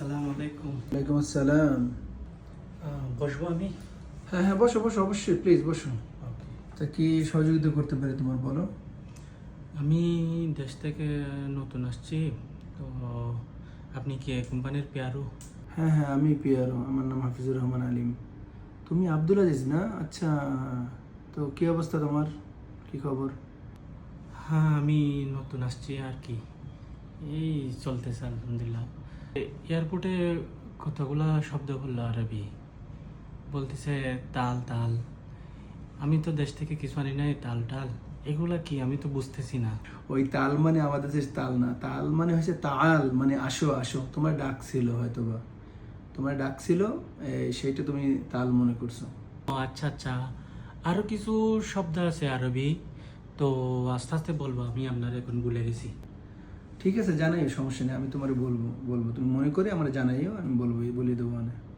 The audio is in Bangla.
আলাইকুম। ওয়ালাইকুম আসসালাম। বসবো আমি? হ্যাঁ হ্যাঁ বসো বসো অবশ্যই প্লিজ বসো। তা কি সহযোগিতা করতে পারি তোমার বলো। আমি দেশ থেকে নতুন আসছি তো আপনি কি কোম্পানির পেয়ারু হ্যাঁ হ্যাঁ আমি পিয়ারো আমার নাম হাফিজুর রহমান আলিম। তুমি আব্দুল আজিজ না? আচ্ছা তো কি অবস্থা তোমার? কি খবর? হ্যাঁ আমি নতুন আসছি আর কি। এই চলতেছে আলহামদুলিল্লাহ। এয়ারপোর্টে কতগুলা শব্দ বলল আরবি। বলতেছে তাল তাল। আমি তো দেশ থেকে কিছু আনি নাই তাল টাল এগুলা কি? আমি তো বুঝতেছি না। ওই তাল মানে আমাদের দেশ তাল না। তাল মানে হচ্ছে তাল মানে আসো আসো। তোমার ডাক ছিল হয়তো বা তোমার ডাক ছিল এই, সেইটা তুমি তাল মনে করছ। ও আচ্ছা আচ্ছা। আরও কিছু শব্দ আছে আরবি। তো আস্তে আস্তে বলব আমি আপনার এখন ভুলে গেছি। ঠিক আছে জানাই সমস্যা নেই, আমি তোমার বলব বলব। তুমি মনে করে আমার জানাইও, আমি বলব বলে দেবো মানে।